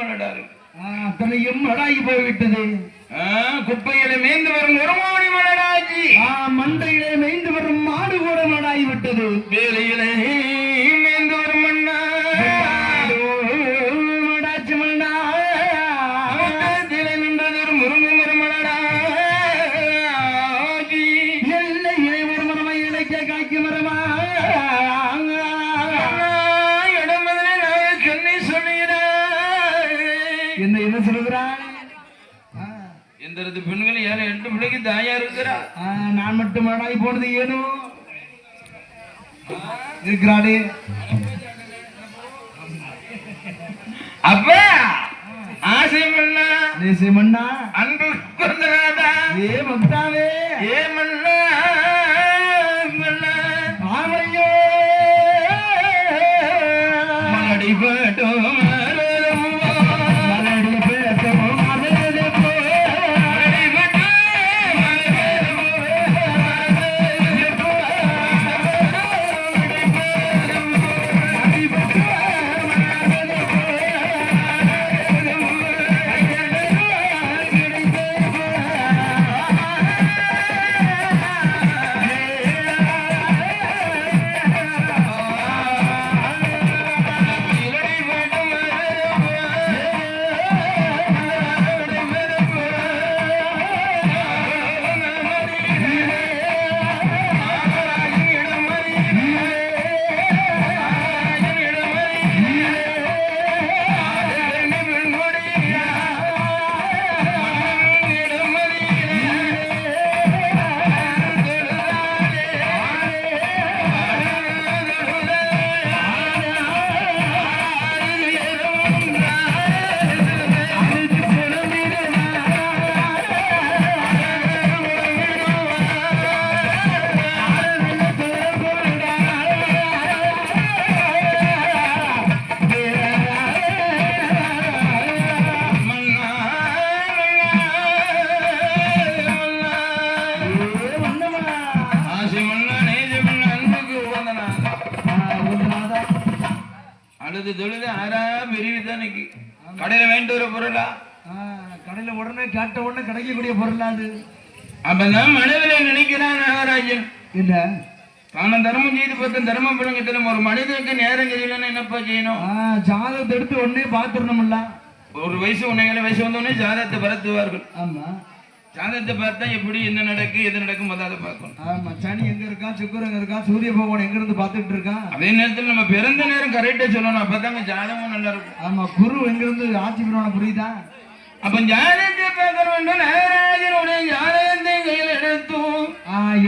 மலடாரு. அத்தனையும் மடாகி போய்விட்டது. குப்பையில மேய்ந்து வரும் ஒரு மலடாஜி ஆ, மண்டையிலே மேய்ந்து வரும் மாடு கூட மடாகி விட்டது. வேலையிலே நான் மட்டும் மடாகி போனது ஏனோ? இருக்கிறாளே அப்பா ஆசை மண்ணா அன்பு ஏ மந்தாவே ஏ மண்ணா அழுது தொழுது ஆறா பெரியதானைக்கு கடையில வேண்டு வர பொருளா? கடையில உடனே கேட்ட உடனே கிடைக்கக்கூடிய பொருள் அது? அப்பதான் மனதில நினைக்கிறான் நாகராஜன் இல்ல தானம் தர்மம் செய்து பார்த்து தர்மம் பிள்ளைங்க ஒரு மனிதனுக்கு நேரம் தெரியலன்னு என்னப்பா செய்யணும்? ஜாதகத்தை எடுத்து உடனே பாத்துடணும்ல ஒரு வயசு உன்னைகளை வயசு வந்தோடனே ஜாதகத்தை பரத்துவார்கள். ஆமா. ஜாதகத்தை பார்த்தா எப்படி என்ன நடக்கு எது நடக்கும் அதை பார்க்கணும். ஆமா சனி எங்க இருக்கான் சுக்கர் எங்க இருக்கான் சூரிய பகவான் எங்க இருந்து பாத்துட்டு இருக்கான் அதே நேரத்தில் நம்ம பிறந்த நேரம் கரெக்டா சொல்லணும். அப்பதாங்க ஜாதகம் நல்லா இருக்கும். ஆமா குரு எங்க இருந்து ஆட்சி பெறுவான புரியுதா? அப்ப ஜாதகத்தை பார்க்க வேண்டும் நாகராஜனுடைய ஜாதகத்தை கையில் எடுத்தும்.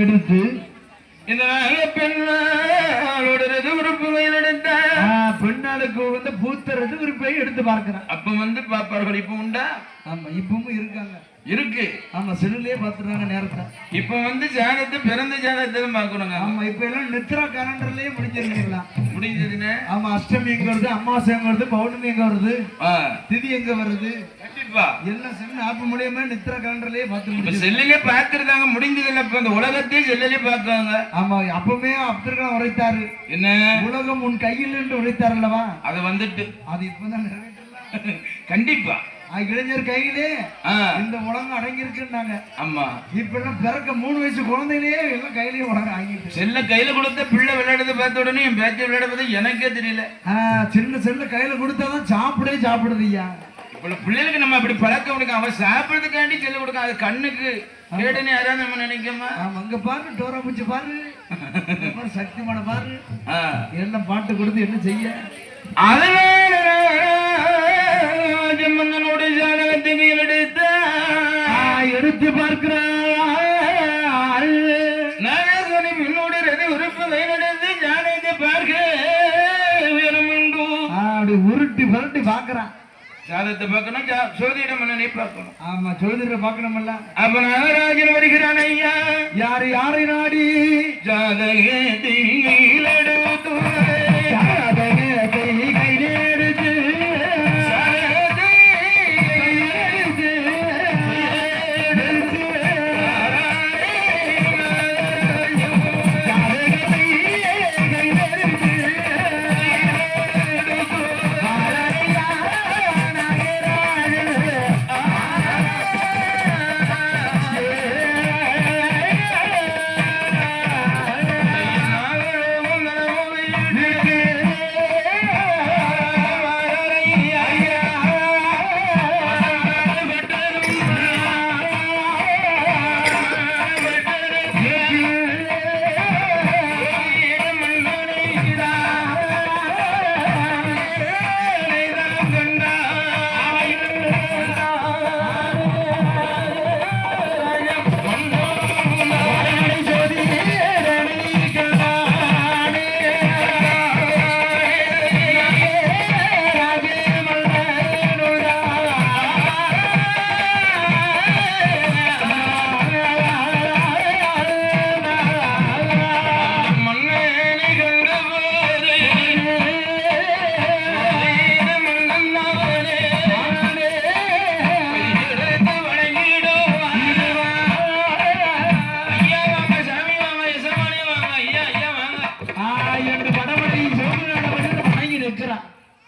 எடுத்து. இந்த பெண்ணோட உறுப்பு கையில் எடுத்த. பெண்ணாளுக்கு வந்து பூத்தரது விருப்பை எடுத்து பார்க்கிறான். அப்ப வந்து பாப்பார்கள் இப்ப உண்டா? ஆமா இப்பவும் இருக்காங்க. இருக்கு. ஆமா செல்லுலயே பாத்துறாங்க நேரத்தை. இப்ப வந்து ஜாதகத்தை பிறந்த ஜாதகத்தை தான் பார்க்கணுங்க. ஆமா இப்ப எல்லாம் நித்ரா கேலண்டர்லயே முடிஞ்சிருக்கீங்களா முடிஞ்சதுன்னு ஆமா அஷ்டமி எங்க வருது அமாவாசை எங்க வருது பௌர்ணமி எங்க வருது திதி எங்க வருது? கண்டிப்பா. எல்லாம் செல்லு ஆப் மூலியமா நித்ரா கேலண்டர்லயே பார்த்து இப்ப முடிஞ்சு செல்லிலே பார்த்துருந்தாங்க முடிஞ்சது இல்ல இப்ப இந்த உலகத்தையே செல்லிலே பார்க்காங்க ஆமா அப்பவுமே அப்துல் கலாம் உரைத்தாரு. என்ன? உலகம் உன் கையில் என்று உரைத்தார் அல்லவா? அது வந்துட்டு. அது இப்பதான் நிறைவேற்றலாம். கண்டிப்பா. இளைஞர் கையிலே இந்த உலகம் அடங்கி இருக்குன்னாங்க ஆமா. இப்ப எல்லாம் பிறக்க மூணு வயசு குழந்தையிலேயே எல்லாம் கையிலேயே உலகம் ஆகிட்டு செல்ல கையில கொடுத்த பிள்ளை விளையாடுறத பார்த்த உடனே என் பேச்சை விளையாடுறது எனக்கே தெரியல. சின்ன செல்ல கையில கொடுத்தாதான் சாப்பிடவே சாப்பிடுது ஐயா. பிள்ளைகளுக்கு நம்ம அப்படி பழக்கம் கொடுக்க அவன் சாப்பிடுறதுக்காண்டி செல்ல கொடுக்க அது கண்ணுக்கு கேடுன்னு யாராவது நம்ம நினைக்கமா? அங்க பாரு டோரா பூச்சி பாரு. பாரு சக்திமான பாரு. எல்லாம் பாட்டு கொடுத்து என்ன செய்ய? அதனால ராஜமன்னனுடைய ஜாதகத்தை கையில் எடுத்த பார்க்கிறாள். நாகசனி பின்னோடு ரதி உறுப்பு கையிலெடுத்து ஜாதகத்தை பார்க்க ஆஹ் அப்படி உருட்டி புரட்டி பாக்குறான் ஜாதகத்தை பார்க்கணும் சோதிட மன்னனை பார்க்கணும். ஆமா ஜோதிடரை பார்க்கணும்ல அப்ப நாகராஜன் வருகிறான் ஐயா. யாரு யாரை நாடி? ஜாதகத்தை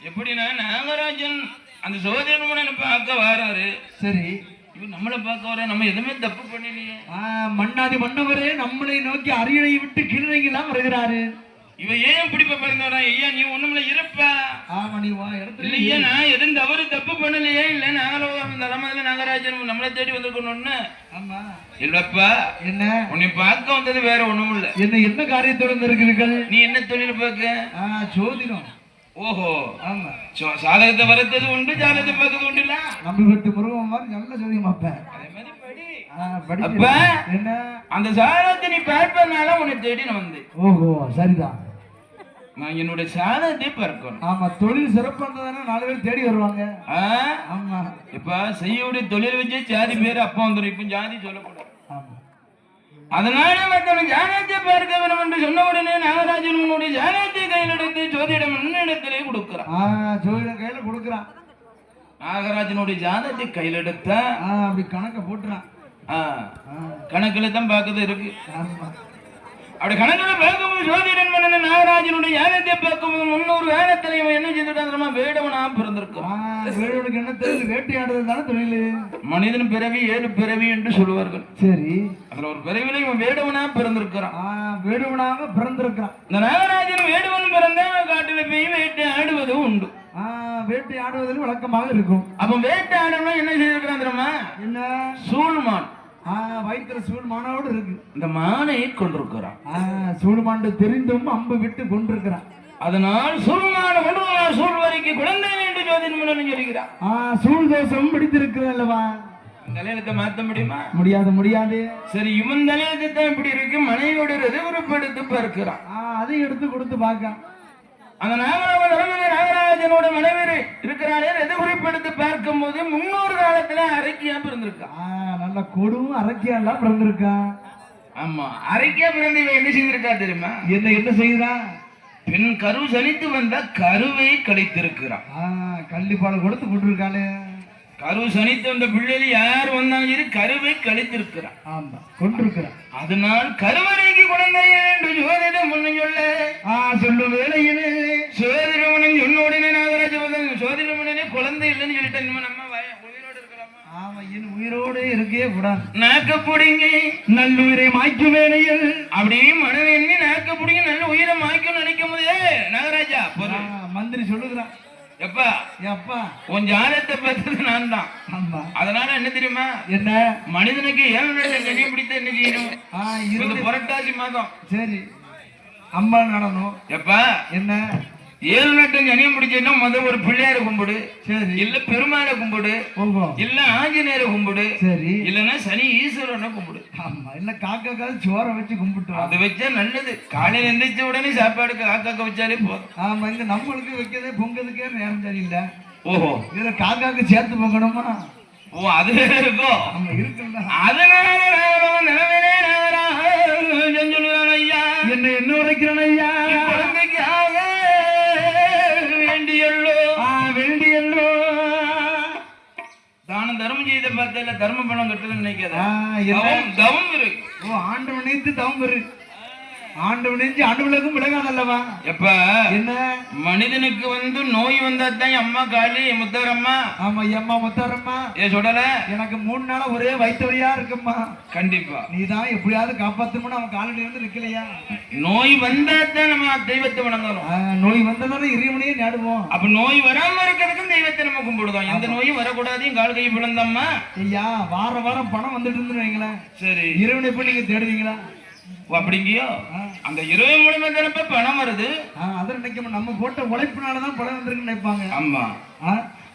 எப்படின்னா நாகராஜன் அந்த சோதரன் பார்க்க வராரு. சரி. இவன் நம்மளை பார்க்க வர நம்ம எதுவுமே தப்பு பண்ணலையே. மன்னாதி மன்னவரே நம்மளை நோக்கி அரியணை விட்டு கீழங்கெல்லாம் வருகிறாரு. இவன் ஏன் இப்படி பிறந்தவரா? ஐயா நீ ஒண்ணுமில்ல இருப்பா. ஆமா நீ வா இல்லையா நான் எதுவும் தவறு தப்பு பண்ணலையே. இல்ல தலைமையில நாகராஜன் நம்மளை தேடி வந்திருக்கணும்னு. ஆமா. இல்லப்பா. என்ன? உன்னை பார்க்க வந்தது வேற ஒண்ணும் இல்ல என்ன என்ன காரியத்தோடு வந்திருக்கிறீர்கள்? நீ என்ன தொழில் பார்க்க? ஜோதிடம். ஓஹோ ஆமா. சாதகத்தை வரத்தது உண்டு ஜாதகத்தை பார்க்கறது உண்டு இல்ல நம்பி பத்து முருகன் மாதிரி நல்ல ஜோதியம் பார்ப்பேன். அப்ப? என்ன? அந்த சாதகத்தை நீ பார்ப்பதனால உன்னை தேடி நான் வந்தேன். ஓஹோ சரிதான். நான் என்னுடைய சாதகத்தை பார்க்கணும். ஆமா தொழில் சிறப்பானதானே நாலு பேர் தேடி வருவாங்க? ஆமா. இப்ப செய்யக்கூடிய தொழில் வச்சு ஜாதி பேர் அப்பா வந்துடும் இப்ப ஜாதி சொல்லக்கூடாது. அதனால மற்றவன் ஜானத்தை பார்க்க வேண்டும் என்று சொன்ன உடனே நாகராஜன் உன்னுடைய ஜானத்தை கையில் எடுத்து ஜோதிடம் இடத்திலே கொடுக்கிறான். ஜோதிடம் கையில கொடுக்குறான். நாகராஜனுடைய ஜாதகத்தை கையில் எடுத்த அப்படி கணக்க போட்டுறான். கணக்குல தான் பார்க்கறது இருக்கு. அப்படி கணக்குல பார்க்கும்போது ஜோதிடன் நாகராஜனுடைய ஜாதகத்தை பார்க்கும்போது முன்னூறு வேகத்துல இவன் என்ன செஞ்சுட்டான் வேடவனா பிறந்திருக்கான். வேடுவனுக்கு என்ன தெரியுது? வேட்டையாடுறது தானே தொழில். மனிதன் பிறவி ஏழு பிறவி என்று சொல்லுவார்கள். சரி. அதுல ஒரு பிறவில இவன் வேடவனா பிறந்திருக்கிறான். வேடுவனாக பிறந்திருக்கிறான். இந்த நாகராஜன் வேடுவன் பிறந்தா காட்டுல போய் வேட்டை ஆடுவது உண்டு. ஆ வேட்டையாடுவதில் வழக்கமாக இருக்கும். அப்ப வேட்டை ஆடணும் என்ன செய்திருக்கிறான் தெரியுமா? என்ன? சூழ்மான் வயிற்றுல சூழ்மானோடு இருக்கு. இந்த மானை கொண்டிருக்கிறான். சூழ்மாண்டு தெரிந்தும் அம்பு விட்டு கொண்டிருக்கிறான். அதனால் சூழ்மான கொண்டு சூழ்வரைக்கு குழந்தை என்று ஜோதின் முன்னணி சொல்கிறான் சூழ் தோஷம் பிடித்திருக்கிறது அல்லவா? தலையெழுத்தை மாத்த முடியுமா? முடியாது முடியாது. சரி இவன் தலையெழுத்து தான் இப்படி இருக்கு. மனைவியோட எதிர்ப்பு பார்க்கிறான். ஆ அதை எடுத்து கொடுத்து பார்க்க அந்த நாகராஜ தலைமையில நாகராஜனோட மனைவி இருக்கிறாரே எது குறிப்பெடுத்து பார்க்கும்போது முன்னொரு காலத்துல அரக்கியா பிறந்திருக்கான் நல்ல கொடுவும் அரக்கியா எல்லாம் பிறந்திருக்கான் ஆமா அரக்கியா பிறந்து இவன் என்ன செய்திருக்கா தெரியுமா? என்ன என்ன செய்யறான் பெண் கரு சலித்து வந்தா கருவை கழித்திருக்கிறான் ஆ கள்ளிப்பால் கொடுத்து கொண்டிருக்காளே. கரு சனித்து வந்த பிள்ளைகள் யார் வந்தாலும் சரி கருவை கழித்திருக்கிறான் ஆமா கொண்டிருக்கிறான் அதனால் கருவறைக்கு குழந்தை என்று ஜோதிடம் முன்ன சொல்ல. ஆ சொல்லும் வேலையிலே சோதிடமனன் சொன்னோடனே நாகராஜ சோதிடமனே குழந்தை இல்லைன்னு சொல்லிட்டேன். நம்ம உயிரோடு இருக்கலாமா? ஆமா என் உயிரோடு இருக்கே கூடாது. நாக்க பிடிங்கி நல்லுயிரை மாய்க்கும் வேலையில் அப்படியே மனவேண்மை நாக்க பிடிங்கி நல்ல உயிரை மாய்க்கும் நினைக்கும் போதே நாகராஜா மந்திரி சொல்லுகிறான். எப்பா? எப்பா? உன் ஜாதத்தை பார்த்தது நான் தான் அதனால என்ன தெரியுமா? என்ன? மனிதனுக்கு ஏழு கனியை பிடித்த என்ன செய்யணும்? புரட்டாசி மாதம். சரி. அம்மா நடனம் எப்பா? என்ன? ஏழு நட்டம் கனியம் பிடிச்சதுன்னா முத ஒரு பிள்ளையார கும்பிடு. சரி. இல்ல பெருமாளை கும்பிடு. ஓஹோ. இல்ல ஆஞ்சநேயரை கும்பிடு. சரி. இல்லன்னா சனி ஈஸ்வரனை கும்பிடு. ஆமா இல்ல காக்காக்காவது சோறை வச்சு கும்பிட்டு. அது வச்சா நல்லது. காலையில எந்திரிச்ச உடனே சாப்பாடு காக்காக்க வச்சாலே போதும். ஆமா இங்க நம்மளுக்கு வைக்கிறதே பொங்கலுக்கே நேரம் சரியில்லை. ஓஹோ. இதுல காக்காக்கு சேர்த்து பொங்கணுமா ஓ அது இருக்கும் ஆமா இருக்குல்ல அதனால நிலவிலே நாகராஜன் சொல்லுவான் ஐயா. என்ன என்ன உரைக்கிறேன் ஐயா. வேண்டியல்லோ செய்த பார்த்தல தர்ம பணம் கட்டலன்னு நினைக்காத? தவம் தவம் இருக்கு. ஓ ஆண்டவன் தவம் பெரு ஆண்டவன் நினைச்சு ஆண்டவனுக்கும் விலகாதல்லவா? எப்ப? என்ன? மனிதனுக்கு வந்து நோய் வந்தா தான் அம்மா காளி முத்தாரம்மா. ஆமா ஐயம்மா முத்தாரம்மா. ஏ சொல்லல. எனக்கு மூணு நாளா ஒரே வயிற்று வலியா இருக்கும்மா. கண்டிப்பா. நீ தான் எப்படியாவது காப்பாத்தணும்னு அவன் காலடி இருந்து நிக்கலையா? நோய் வந்தா தான் நம்ம தெய்வத்தை வணங்கணும் நோய் வந்ததானே இறைவனையே நாடுவோம். அப்ப நோய் வராம இருக்கிறதுக்கும் தெய்வத்தை நம்ம கும்பிடுதோம் எந்த நோயும் வரக்கூடாது கால் கை ஐயா வார வாரம் பணம் வந்துட்டு இருந்து வைங்களேன். சரி. இறைவனை போய் நீங்க தேடுவீங்களா? அப்படிங்கியோ. அந்த இருபது மூலமா தானப்ப பணம் வருது. அதை நினைக்க நம்ம போட்ட உழைப்பினாலதான் பணம் வந்திருக்குன்னு நினைப்பாங்க. ஆமா.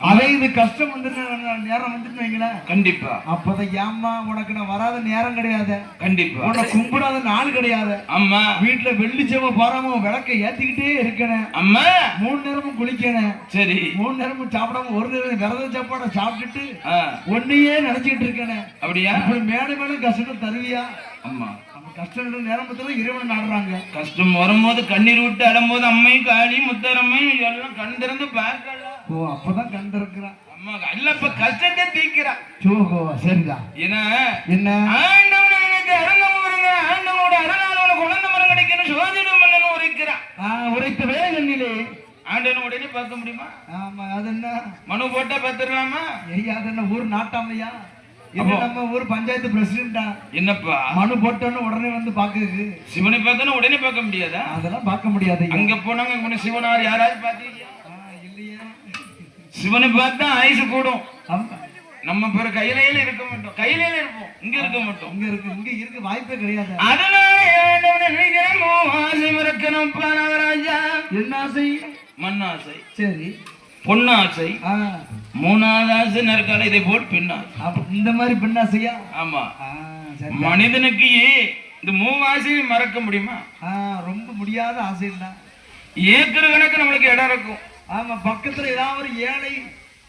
அதே இது கஷ்டம் வந்துட்டு நேரம் வந்துட்டு வைங்களேன். கண்டிப்பா. அப்பதான் ஏம்மா உனக்கு நான் வராத நேரம் கிடையாது. கண்டிப்பா. உன்னை கும்பிடாத நாள் கிடையாது. அம்மா வீட்டுல வெள்ளிச்சவ பாராம விளக்க ஏத்திக்கிட்டே இருக்கணும் அம்மா மூணு நேரமும் குளிக்கணும் சரி. மூணு நேரமும் சாப்பிடாம ஒரு நேரம் விரத சாப்பாடை சாப்பிட்டுட்டு ஒன்னையே நினைச்சிட்டு இருக்கேன். அப்படியா? இப்படி மேடு மேலும் கஷ்டம் தருவியா? அம்மா கஷ்டம் நேரத்துல இறைவன் நாடுறாங்க கஷ்டம் வரும்போது கண்ணீர் விட்டு அழும்போது அம்மை காளி முத்தரம்மை எல்லாம் கண் திறந்து பார்க்கல. ஓ அப்பதான் கண்டிருக்கிறான் அம்மா இல்ல இப்ப கஷ்டத்தை தீக்கிறா. சோகோ ஏன்னா என்ன? ஆண்டவன் எனக்கு அருந்தம் வருங்க ஆண்டவனோட அருளால் உனக்கு குழந்தை மரம் கிடைக்கணும் சோதிடம் பண்ணணும் உரைக்கிறான். உரைத்த வேகனிலே ஆண்டவனை உடனே பார்க்க முடியுமா? ஆமா அது என்ன மனு போட்டா பார்த்துடலாமா? ஐயா அது என்ன ஊர் நாட்டாமையா? இது நம்ம ஊர் பஞ்சாயத்து பிரசிடண்டா? என்னப்பா? மனு போட்டோன்னு உடனே வந்து பாக்குது சிவனை பார்த்தா உடனே பார்க்க முடியாதா? அதெல்லாம் பார்க்க முடியாது. அங்க போனாங்க இங்க சிவனார் யாராவது பாத்தீங்க ஆ, இல்லையே. சிவனை பார்த்தா ஆயுசு கூடும். நம்ம பிற கையிலையில இருக்க மாட்டோம். கையிலையில இருப்போம். இங்க இருக்க மாட்டோம். இங்க இருக்கு இங்க இருக்கு வாய்ப்பே கிடையாது. அதனால ஆசை மறக்கணும்ப்பா நாகராஜா என்ன ஆசை மண்ணாசை. சரி. பொன்னாசை மூணாவது ஆசை நற்கால இதை போல் பின்னாசை இந்த மாதிரி பெண்ணாசையா? ஆமா. மனிதனுக்கு இந்த மூவாசையை மறக்க முடியுமா? ரொம்ப முடியாத ஆசைன்னா ஏக்கர் கணக்கு நம்மளுக்கு இடம் இருக்கும். ஆமா பக்கத்துல ஏதாவது ஒரு ஏழை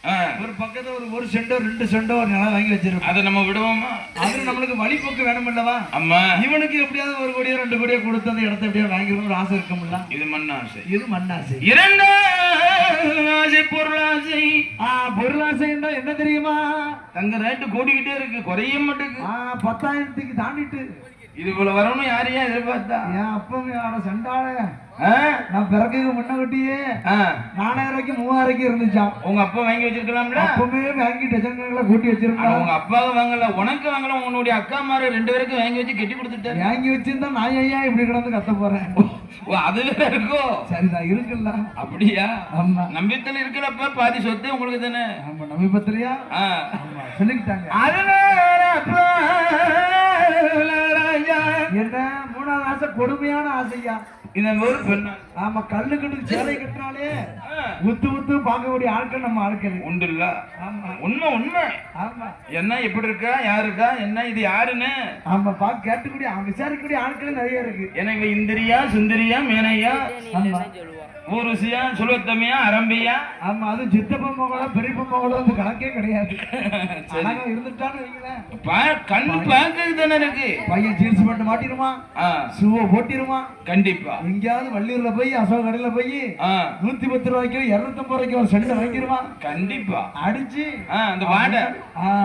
ஒரு பக்கத்துல ஒரு ஒரு செண்டோ ரெண்டு செண்டோ ஒரு நிலம் வாங்கி வச்சிருப்போம். அதை நம்ம விடுவோமா? அது நம்மளுக்கு வழிபோக்கு வேணும் அல்லவா அம்மா. இவனுக்கு எப்படியாவது ஒரு கோடியோ ரெண்டு கோடியோ கொடுத்து அந்த இடத்த எப்படியாவது வாங்கிக்கணும் ஒரு ஆசை இருக்கும்ல? இது மண்ணாசை. இது மண்ணாசை. இரண்டாம் ஆசை பொருளாசை. ஆ பொருளாசைன்னா என்ன தெரியுமா? தங்க ரேட்டு கூடிக்கிட்டே இருக்கு குறைய மாட்டேங்குது ஆ பத்தாயிரத்துக்கு தாண்டிட்டு. இது போல வரணும் யாரையும் எதிர்பார்த்தா? என் அப்பவே ஆட சண்டாள? நான் பிறகு முன்னகட்டியே ஆ. நாலாயிரம் மூவாயிரம் இருந்துச்சான் உங்க அப்பா வாங்கி வச்சிருக்கலாம்ல? அப்பவே வாங்கி டஜன்களை கூட்டி ஆனா வச்சிருந்தான் உங்க அப்பாவை வாங்கல உனக்கு வாங்கல உன்னுடைய அக்கா மாரு ரெண்டு பேருக்கும் வாங்கி வச்சு கட்டி கொடுத்துட்டாரு வாங்கி வச்சிருந்தா நான் ஐயா இப்படி கிடந்து கத்த போறேன்? அது வேற இருக்கோ? சரிதான் இருக்குல்ல. அப்படியா? ஆமா. நம்பித்தல் இருக்கிறப்ப பாதி சொத்து உங்களுக்கு தானே? ஆமா ஆ. ஆமா சொல்லிக்கிட்டாங்க. அதனால என்ன? மூணாவது ஆசை கொடுமையான ஆசையா இந்த ஒரு பெண்ணா ஆமா கல்லு கட்டு சேலை கட்டினாலே. உத்து உத்து பார்க்கக்கூடிய ஆட்கள் நம்ம ஆட்கள். உண்டு இல்ல? உண்மை உண்மை. ஆமா. என்ன எப்படி இருக்கா? யாருக்கா என்ன இது யாருன்னு? ஆமா பா கேட்டுக்கூடிய விசாரிக்கக்கூடிய ஆட்கள் நிறைய இருக்கு. ஏன்னா இவ இந்திரியா சுந்தரியா மேனையா. ஆமா ஊருசியா சுலத்தமியா அரம்பியா? ஆமா அது சித்தப்ப மகளோ பெரியப்ப மகளோ அந்த கணக்கே கிடையாது. இருந்துட்டான்னு கண் பார்க்கறது தானே இருக்கு பையன் ஜீன்ஸ் பேண்ட் மாட்டிருமா ஷூவை போட்டிருமா கண்டிப்பா. எங்கேயாவது வள்ளியூர்ல போய் அசோக கடையில போய் நூத்தி பத்து ரூபாய்க்கு இருநூத்தம்பது ரூபாய்க்கு ஒரு செண்டை வாங்கிருவான் கண்டிப்பா. அடிச்சு அந்த வாடை.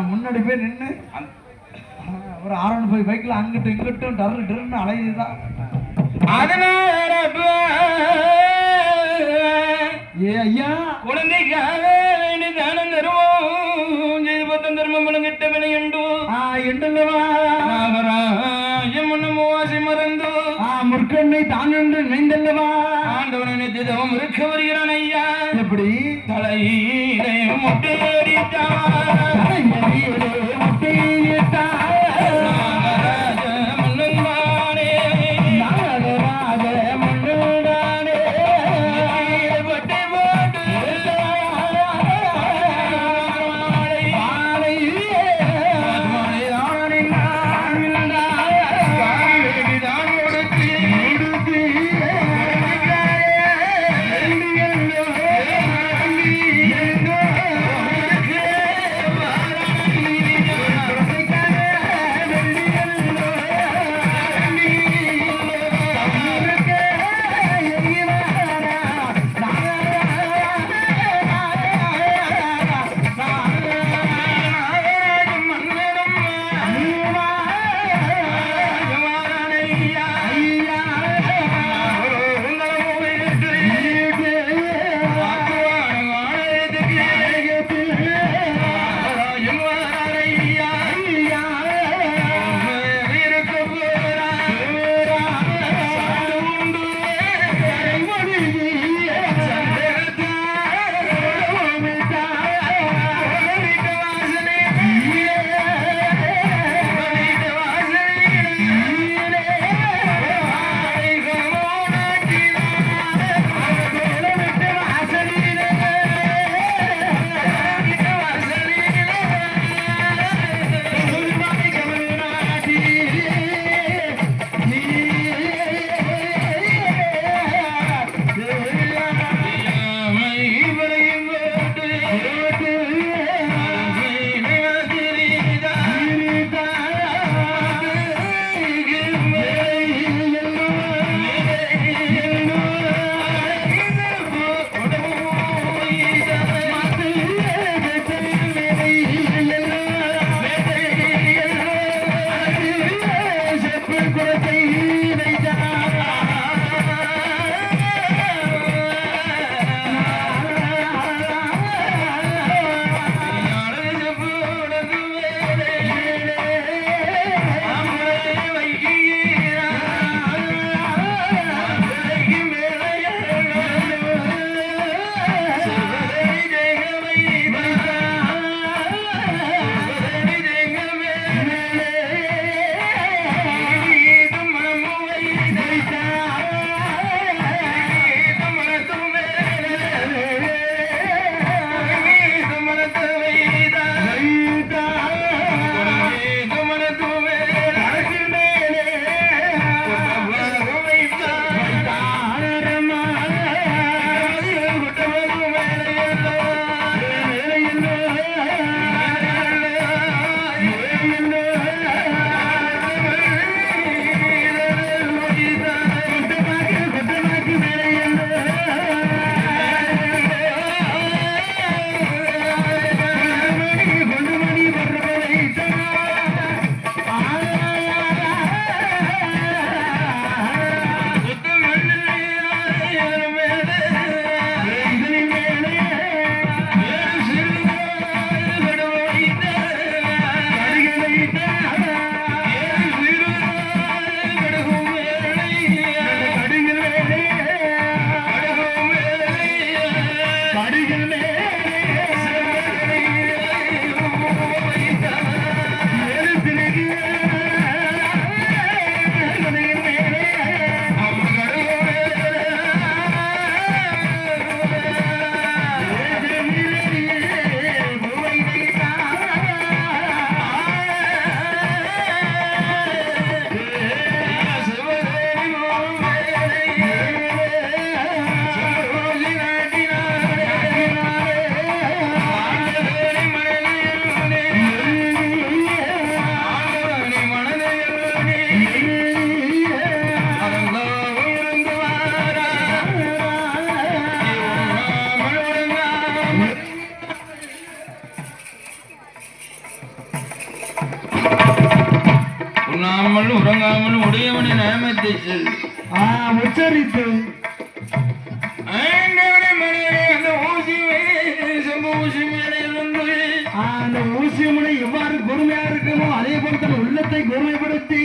முன்னாடி போய் ஆ, ஒரு ஆரன் போய் பைக்ல அங்கிட்டும் இங்கிட்டும் டர்னு டர்னு அலையுதுதான். அதனால ஏ ஐயா குழந்தைக்காக வேண்டி தானம் தருவோம். செய்து பத்தம் தர்மம் பலங்கிட்ட வினையுண்டு ஆ எண்டல்லவா மூவாசி மறந்து. ஆ முற்கண்ணை தான் என்று நினைந்தல்லவா? ஆண்டவனை நித்தியதவம் இருக்க வருகிறான் ஐயா. எப்படி? தலையிலே முட்டையடித்தான் நாமத்தை உச்சரித்து அந்த ஊசி முனை எவ்வாறு கொடுமையா இருக்குமோ அதே போல தன் உள்ளத்தை கொடுமைப்படுத்தி